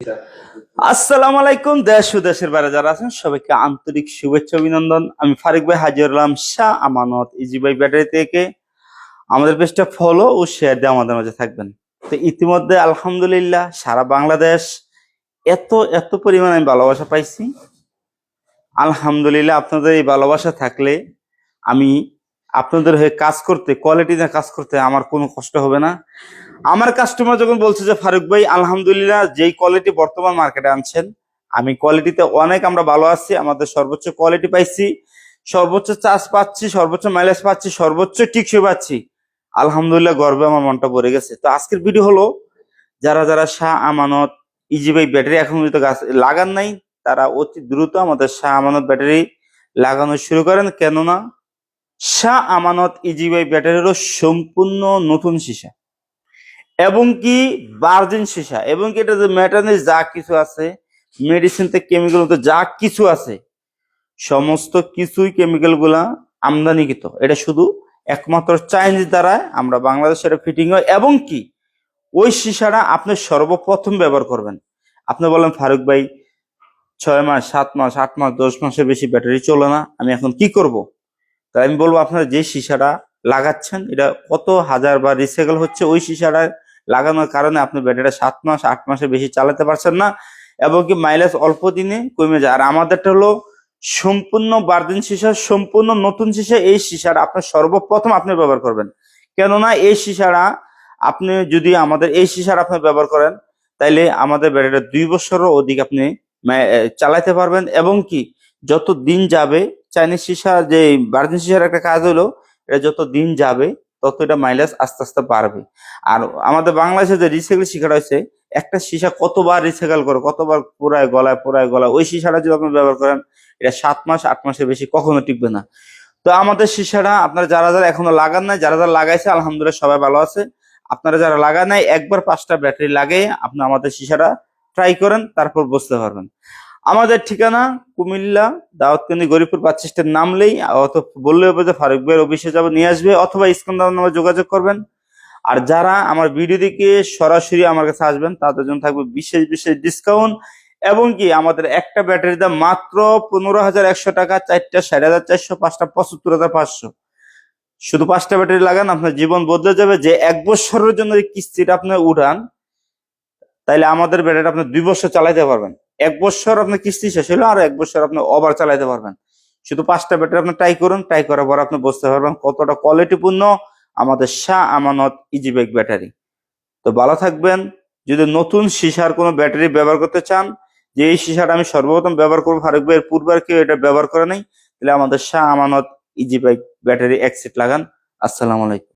আসসালামু আলাইকুম, দেশ ও দেশের বাইরে যারা আছেন, সবাইকে আন্তরিক শুভেচ্ছা, অভিনন্দন। আমি ফারিক ভাই হাজির শাহ আমানত ইজি ভাই ব্যাটারি থেকে। আমাদের পেজটা ফলো ও শেয়ার দিয়ে আমাদের মাঝে থাকবেন। তো ইতিমধ্যে, আলহামদুলিল্লাহ, সারা বাংলাদেশ এত এত পরিমাণ আমি ভালোবাসা পাইছি। আলহামদুলিল্লাহ, আপনাদের এই ভালোবাসা থাকলে আমি আপনাদের হয়ে কাজ করতে কোয়ালিটি নিয়ে কাজ করতে আমার কোনো কষ্ট হবে না। আমার কাস্টমার যখন বলছে যে, ফারুক ভাই, আলহামদুলিল্লাহ, যেই কোয়ালিটি বর্তমান মার্কেটে আনছেন, আমি কোয়ালিটিতে অনেক আমরা ভালো আছি, আমাদের সর্বোচ্চ কোয়ালিটি পাইছি, সর্বোচ্চ চার্জ পাচ্ছি, সর্বোচ্চ মাইলেজ পাচ্ছি, সর্বোচ্চ টিকসই পাচ্ছি। আলহামদুলিল্লাহ, গর্বে আমার মনটা ভরে গেছে। তো আজকের ভিডিও হলো, যারা যারা শাহ আমানত ইজি ভাই ব্যাটারি এখন পর্যন্ত গাছ লাগান নাই, তারা অতি দ্রুত আমাদের শাহ আমানত ব্যাটারি লাগানো শুরু করেন। কেননা শাহ আমানত ইজি ভাই ব্যাটারিরও সম্পূর্ণ নতুন সীসা। এবং কি বার্জিন সীসা। এবং কি এটা যে মেটানিস যা কিছু আছে মেডিসিন থেকে কেমিক্যাল যা কিছু আছে, সমস্ত কিছুই কেমিক্যালগুলা আমদানিকৃত। এটা শুধু একমাত্র চাইনিজ দ্বারা আমরা বাংলাদেশের ফিটিং হয়। এবং কি, ওই সীসাটা আপনি সর্বপ্রথম ব্যবহার করবেন। আপনি বলেন, ফারুক ভাই, ছয় মাস, সাত মাস, আট মাস, দশ মাসের বেশি ব্যাটারি চলে না, আমি এখন কি করব? তাই আমি বলব আপনারা যে সীসাটা লাগাচ্ছেন, এটা কত হাজার বা রিসাইকেল হচ্ছে, ওই সীসাটা লাগানোর কারণে আপনি ব্যাটারিটা সাত মাস, আট মাসের বেশি চালাতে পারছেন না এবং কি মাইলেজ অল্প দিনে কমে যায়। আর আমাদেরটা হলো সম্পূর্ণ বার্দিন সীসা, সম্পূর্ণ নতুন সীসা, এই সীসাটা আপনার সর্বপ্রথম আপনি ব্যবহার করবেন। কেননা এই সীসাটা আপনি যদি আমাদের, এই সীসাটা আপনি ব্যবহার করেন, তাইলে আমাদের ব্যাটারিটা দুই বছরও অধিক আপনি চালাতে পারবেন এবং কি যত দিন যাবে চাইনিজ সীসা যে বার্দিন সীসার একটা কাজ হলো, এটা যত দিন যাবে তত এটা মাইলেজ আস্তে আস্তে বাড়বে। আর আমাদের বাংলাদেশে যে রিসাইকেল শিখাটা হয়েছে, একটা সীসা কতবার রিসাইকেল করে, কতবার পুরায় গলায় পুরায় গলায়, ওই সীসাটা যদি আপনি ব্যবহার করেন, এটা সাত মাস, আট মাসের বেশি কখনো টিকবে না। তো আমাদের সীসাটা আপনারা যারা যারা এখনও লাগান নাই, যারা যারা লাগাইছে, আলহামদুলিল্লাহ সবাই ভালো আছে। আপনারা যারা লাগান নাই, একবার পাঁচটা ব্যাটারি লাগিয়ে আপনি আমাদের সীসাটা ট্রাই করেন, তারপর বুঝতে পারবেন। আমাদের ঠিকানা কুমিল্লা দাউদকান্দি গরিপুর বাস নামলেই বললে হবে যে ফারুক ভাইয়ের অফিসে যাবে, নিয়ে আসবে, অথবা স্কন্দার নামে যোগাযোগ করবেন। আর যারা আমার ভিডিও দেখে সরাসরি আমার কাছে আসবেন, তাদের জন্য থাকবে বিশেষ বিশেষ ডিসকাউন্ট এবং কি আমাদের একটা ব্যাটারির দাম মাত্র পনেরো হাজার একশো টাকা, চারটা ষাট হাজার চারশো, পাঁচটা পঁচাত্তর হাজার পাঁচশো। শুধু পাঁচটা ব্যাটারি লাগান, আপনার জীবন বদলে যাবে। যে এক বছরের জন্য কিস্তিটা আপনি উঠান, তাইলে আমাদের ব্যাটারি আপনি দুই বছর চালাইতে পারবেন। এক বছর আপনার কিস্তি শেষ হলো আর এক বছর আপনি ওভার চালাইতে পারবেন। শুধু পাঁচটা ব্যাটারি আপনি ট্রাই করুন ট্রাই করার পর আপনি বুঝতে পারবেন কতটা কোয়ালিটিপূর্ণ আমাদের Shah Amanat easy bag battery তো ভালো থাকবেন। যদি নতুন সিসার কোনো ব্যাটারি ব্যবহার করতে চান, যে এই সিসাটা আমি সর্বপ্রথম ব্যবহার করব, ফারুক ভাইয়ের পূর্বে আর কেউ এটা ব্যবহার করে নাই, তাহলে আমাদের Shah Amanat easy bag battery এক সেট লাগান। আসসালামু আলাইকুম।